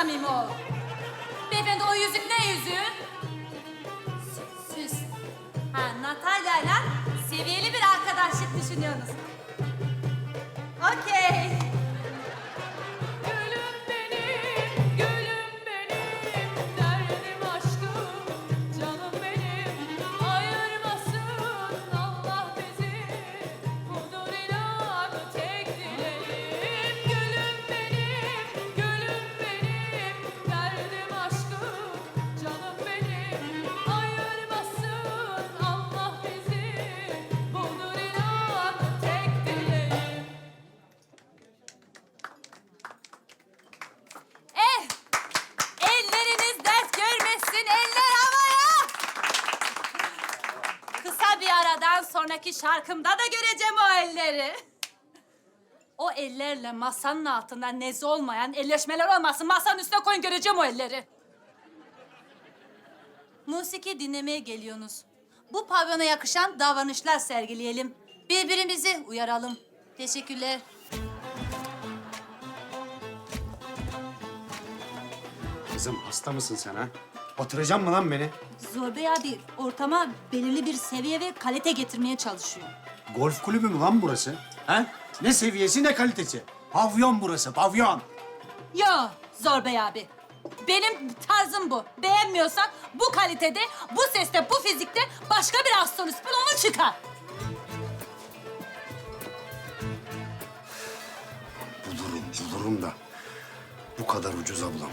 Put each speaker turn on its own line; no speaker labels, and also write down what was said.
samimi ol. Beyefendi o yüzük ne yüzüğü? Sü- Süs. Ha Natalya'yla seviyeli bir arkadaşlık düşünüyorsunuz. Okey. Aradan sonraki şarkımda da göreceğim o elleri. O ellerle masanın altında nezi olmayan elleşmeler olmasın. Masanın üstüne koyun göreceğim o elleri. Musiki dinlemeye geliyorsunuz. Bu pavyona yakışan davranışlar sergileyelim. Birbirimizi uyaralım. Teşekkürler.
Kızım hasta mısın sen ha? Batıracak mı lan beni?
Zorbey abi ortama belirli bir seviye ve kalite getirmeye çalışıyor.
Golf kulübü mü lan burası? Ha? Ne seviyesi ne kalitesi? Pavyon burası, pavyon.
Yo Zorbey abi. Benim tarzım bu. Beğenmiyorsan bu kalitede, bu seste, bu fizikte başka bir astrolist bul onu çıkar.
Bulurum, bulurum da bu kadar ucuza bulamam.